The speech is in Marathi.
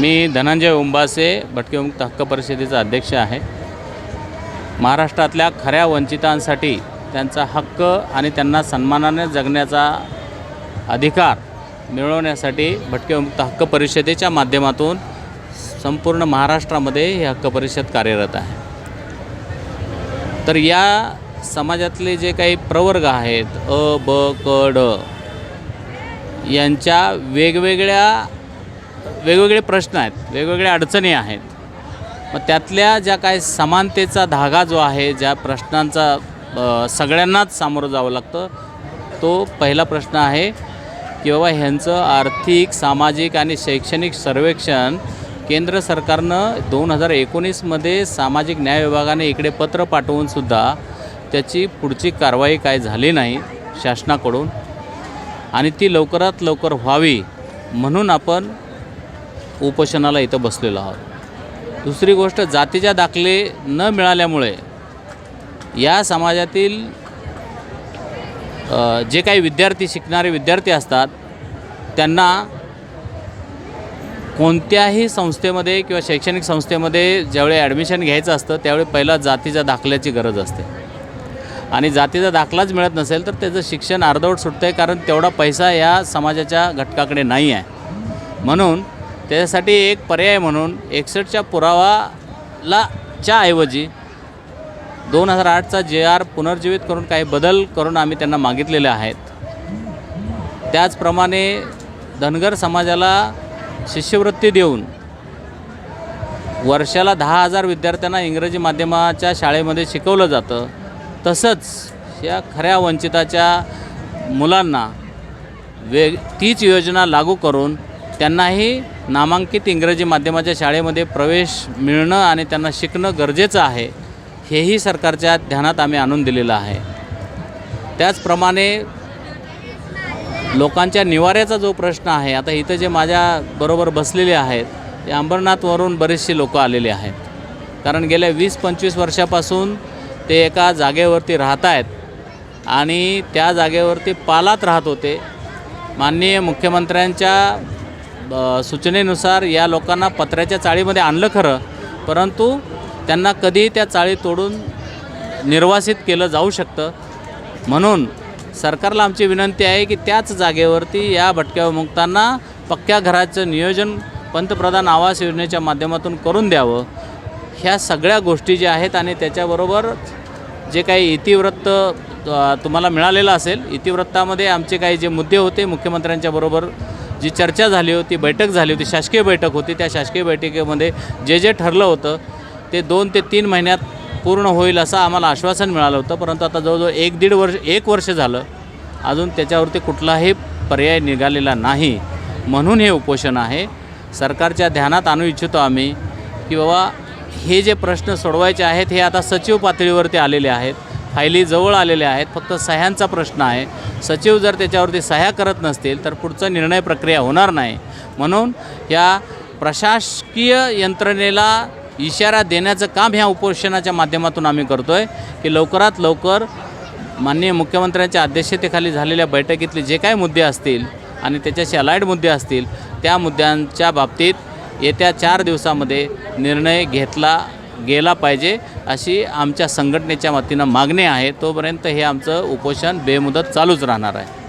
मी धनंजय उंबासे भटकेमुक्त हक्क परिषदेचा अध्यक्ष आहे. महाराष्ट्रातल्या खऱ्या वंचितांसाठी त्यांचा हक्क आणि त्यांना सन्मानाने जगण्याचा अधिकार मिळवण्यासाठी भटकेमुक्त हक्क परिषदेच्या माध्यमातून संपूर्ण महाराष्ट्रामध्ये ही हक्क परिषद कार्यरत आहे. तर या समाजातले जे काही प्रवर्ग आहेत अ ब क ड यांच्या वेगवेगळ्या वेगवेगळे प्रश्न आहेत वेगवेगळ्या अडचणी आहेत. मग त्यातल्या ज्या काय समानतेचा धागा जो आहे ज्या प्रश्नांचा सगळ्यांनाच सामोरं जावं लागतं तो पहिला प्रश्न आहे की बाबा ह्यांचं आर्थिक सामाजिक आणि शैक्षणिक सर्वेक्षण केंद्र सरकारनं दोन हजार एकोणीसमध्ये सामाजिक न्याय विभागाने इकडे पत्र पाठवूनसुद्धा त्याची पुढची कारवाई काय झाली नाही शासनाकडून? आणि ती लवकरात लवकर व्हावी म्हणून आपण उपोषणाला इथं बसलेलो आहोत. दुसरी गोष्ट जातीच्या दाखले न मिळाल्यामुळे या समाजातील जे काही विद्यार्थी शिकणारे विद्यार्थी असतात त्यांना कोणत्याही संस्थेमध्ये किंवा शैक्षणिक संस्थेमध्ये ज्यावेळी ॲडमिशन घ्यायचं असतं त्यावेळी पहिला जातीच्या दाखल्याची गरज असते. आणि जातीचा दाखलाच मिळत नसेल तर त्याचं शिक्षण अर्धवट सुटतं आहे कारण तेवढा पैसा या समाजाच्या घटकाकडे नाही आहे. म्हणून त्याच्यासाठी एक पर्याय म्हणून एकसष्टच्या पुरावाला च्या ऐवजी दोन हजार आठचा जे आर पुनर्जीवित करून काही बदल करून आम्ही त्यांना मागितलेले आहेत. त्याचप्रमाणे धनगर समाजाला शिष्यवृत्ती देऊन वर्षाला दहा हजार विद्यार्थ्यांना इंग्रजी माध्यमाच्या शाळेमध्ये शिकवलं जातं. तसंच या खऱ्या वंचिताच्या मुलांना वेग तीच योजना लागू करून त्यांनाही नामांकित इंग्रजी माध्यमाच्या शाळेमध्ये प्रवेश मिळणं आणि त्यांना शिकणं गरजेचं आहे हेही सरकारच्या ध्यानात आम्ही आणून दिलेलं आहे. त्याचप्रमाणे लोकांच्या निवाऱ्याचा जो प्रश्न आहे आता इथं जे माझ्याबरोबर बसलेले आहेत ते अंबरनाथवरून बरेचसे लोक आलेले आहेत. कारण गेल्या वीस पंचवीस वर्षापासून ते एका जागेवरती राहत आहेत आणि त्या जागेवरती पालात राहत होते. माननीय मुख्यमंत्र्यांच्या सूचनेनुसार या लोकांना पत्र्याच्या चाळीमध्ये आणलं खरं परंतु त्यांना कधीही त्या चाळी तोडून निर्वासित केलं जाऊ शकतं. म्हणून सरकारला आमची विनंती आहे की त्याच जागेवरती या भटक्या मुक्तांना पक्क्या घराचं नियोजन पंतप्रधान आवास योजनेच्या माध्यमातून करून द्यावं. ह्या सगळ्या गोष्टी ज्या आहेत आणि त्याच्याबरोबर जे काही इतिवृत्त तुम्हाला मिळालेलं असेल इतिवृत्तामध्ये आमचे काही जे मुद्दे होते मुख्यमंत्र्यांच्या बरोबर जी चर्चा झाली होती बैठक झाली होती शासकीय बैठक होती त्या शासकीय बैठकीमध्ये जे जे ठरलं होतं ते दोन ते तीन महिन्यात पूर्ण होईल असं आम्हाला आश्वासन मिळालं होतं. परंतु आता जवळजवळ एक दीड वर्ष एक वर्ष झालं अजून त्याच्यावरती कुठलाही पर्याय निघालेला नाही. म्हणून हे उपोषण आहे. सरकारच्या ध्यानात आणू इच्छितो आम्ही की बाबा हे जे प्रश्न सोडवायचे आहेत हे आता सचिव पातळीवरती आलेले आहेत. फायली जवळ आलेले आहेत. फक्त सह्यांचा प्रश्न आहे. सचिव जर त्याच्यावरती सह्या करत नसतील तर पुढचं निर्णय प्रक्रिया होणार नाही. म्हणून या प्रशासकीय यंत्रणेला इशारा देण्याचं काम ह्या उपोषणाच्या माध्यमातून आम्ही करतो आहे की लवकरात लवकर माननीय मुख्यमंत्र्यांच्या अध्यक्षतेखाली झालेल्या बैठकीतले जे काही मुद्दे असतील आणि त्याच्याशी अलाईड मुद्दे असतील त्या मुद्द्यांच्या बाबतीत येत्या चार दिवसामध्ये निर्णय घेतला गेला पाहिजे अशी आमच्या संघटनेच्या वतीनं मागणी आहे. तोपर्यंत हे आमचं उपोषण बेमुदत चालूच राहणार आहे.